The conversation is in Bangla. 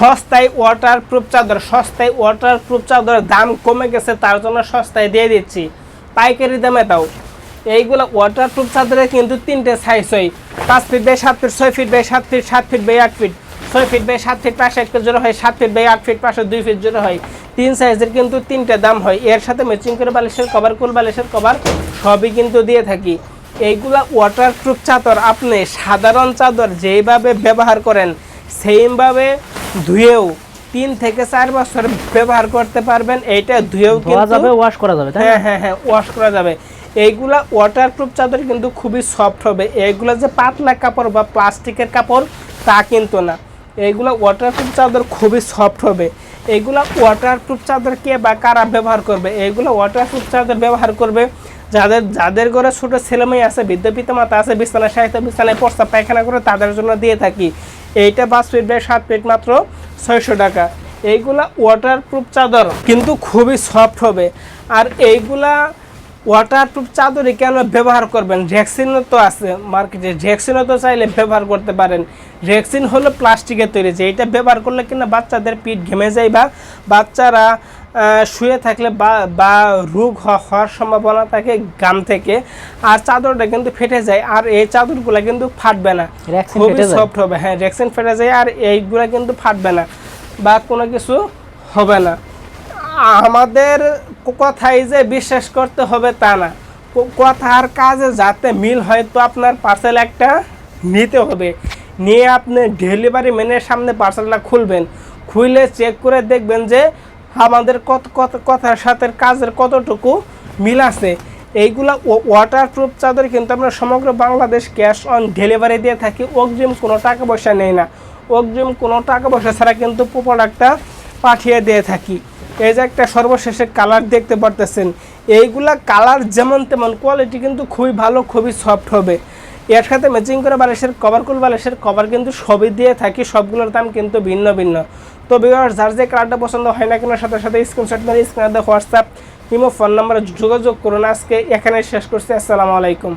সস্তায় ওয়াটার প্রুফ চাদর, সস্তায় ওয়াটার প্রুফ চাদরের দাম কমে গেছে, তার জন্য সস্তায় দিয়ে দিচ্ছি। পাইকারি দামে দাও। এইগুলো ওয়াটার প্রুফ চাদরের কিন্তু তিনটে সাইজ হয়। পাঁচ ফিট বাই সাত ফিট ছয় ফিট বাই সাত ফিট সাত ফিট বাই আট ফিট ছয় ফিট বাই সাত ফিট পাশে একটা জোড়া হয়, সাত ফিট বাই আট ফিট পাশে দুই ফিট জোড়া হয়। তিন সাইজের কিন্তু তিনটে দাম হয়। এর সাথে ম্যাচিং করে বালিশের কভার কুল বালিশের কভার সবই কিন্তু দিয়ে থাকি। এইগুলা ওয়াটার প্রুফ চাদর আপনি সাধারণ চাদর যেইভাবে ব্যবহার করেন, সেইভাবে ধুয়েও তিন থেকে চার বছর ব্যবহার করতে পারবেন। এইটা ধুয়েও ধোয়া যাবে ওয়াশ করা যাবে হ্যাঁ হ্যাঁ হ্যাঁ ওয়াশ করা যাবে। এইগুলা ওয়াটারপ্রুফ চাদর কিন্তু খুবই সফট হবে। এইগুলা যে পাতলা কাপড় বা প্লাস্টিকের কাপড় তা কিন্তু না। এইগুলা ওয়াটারপ্রুফ চাদর খুবই সফট হবে। এইগুলা ওয়াটারপ্রুফ চাদর কে বা কারা ব্যবহার করবে? এইগুলো ওয়াটারপ্রুফ চাদর ব্যবহার করবে যাদের যাদের ঘরে ছোটো ছেলেমেয়ে আছে বৃদ্ধ পিতামাতা আছে বিছানায় সাহিত্য বিছানায় প্রস্তাব পায়খানা করে তাদের জন্য দিয়ে থাকি। এইটা পাঁচ ফিট বাই সাত ফিট মাত্র ছয়শো টাকা। এইগুলা ওয়াটারপ্রুফ চাদর, কিন্তু খুবই সফট হবে। আর এইগুলা ওয়াটারপ্রুফ চাদরই কেন ব্যবহার করবেন? ভ্যাকসিনও তো আছে মার্কেটে ভ্যাকসিনও তো চাইলে ব্যবহার করতে পারেন। ভ্যাকসিন হলো প্লাস্টিকের তৈরি। যে এটা ব্যবহার করলে কিনা বাচ্চাদের পিঠ ঘেমে যায় বা বাচ্চারা শুয়ে থাকলে বা বা রোগ হওয়ার সম্ভাবনা থাকে গাম থেকে। আর চাদরটা কিন্তু ফেটে যায় আর এই চাদরগুলো কিন্তু ফাটবে না। খুবই সফট হবে হ্যাঁ রেক্সিন ফেটে যায় আর এইগুলো কিন্তু ফাটবে না বা কোনো কিছু হবে না। আমাদের ক- কথাই যে বিশ্বাস করতে হবে তা না। ক- কথার কাজে যাতে মিল হয় তো আপনার পার্সেল একটা নিতে হবে। নিয়ে আপনি ডেলিভারি ম্যানের সামনে পার্সেলটা খুলবেন। খুলে চেক করে দেখবেন যে আমাদের কত কত কথার সাথে কাজের কতটুকু মিল আছে, এইগুলা ওয়াটার প্রুফ চাদর কিন্তু আমরা সমগ্র বাংলাদেশ ক্যাশ অন ডেলিভারি দিয়ে থাকি। অগ্রিম কোনো টাকা পয়সা নেই না। অগ্রিম কোনো টাকা পয়সা ছাড়া কিন্তু প্রোডাক্টটা পাঠিয়ে দিয়ে থাকি। এই যে একটা সর্বশেষে কালার দেখতে পারতেছেন, এইগুলা কালার যেমন তেমন কোয়ালিটি কিন্তু খুবই ভালো, খুবই সফট হবে। এর সাথে ম্যাচিং করে বালিশের কভার কুল বালিশের কভার কিন্তু সবই দিয়ে থাকি, সবগুলোর দাম কিন্তু ভিন্ন ভিন্ন। তো বিভার যার যে কালারটা পছন্দ হয় না কেন, সাথে সাথে স্ক্রিনশট মেরে স্ক্রিনে হোয়াটসঅ্যাপ ইমো ফোন নাম্বারে যোগাযোগ করুন। আজকে এখানে শেষ করছি। আসসালামু আলাইকুম।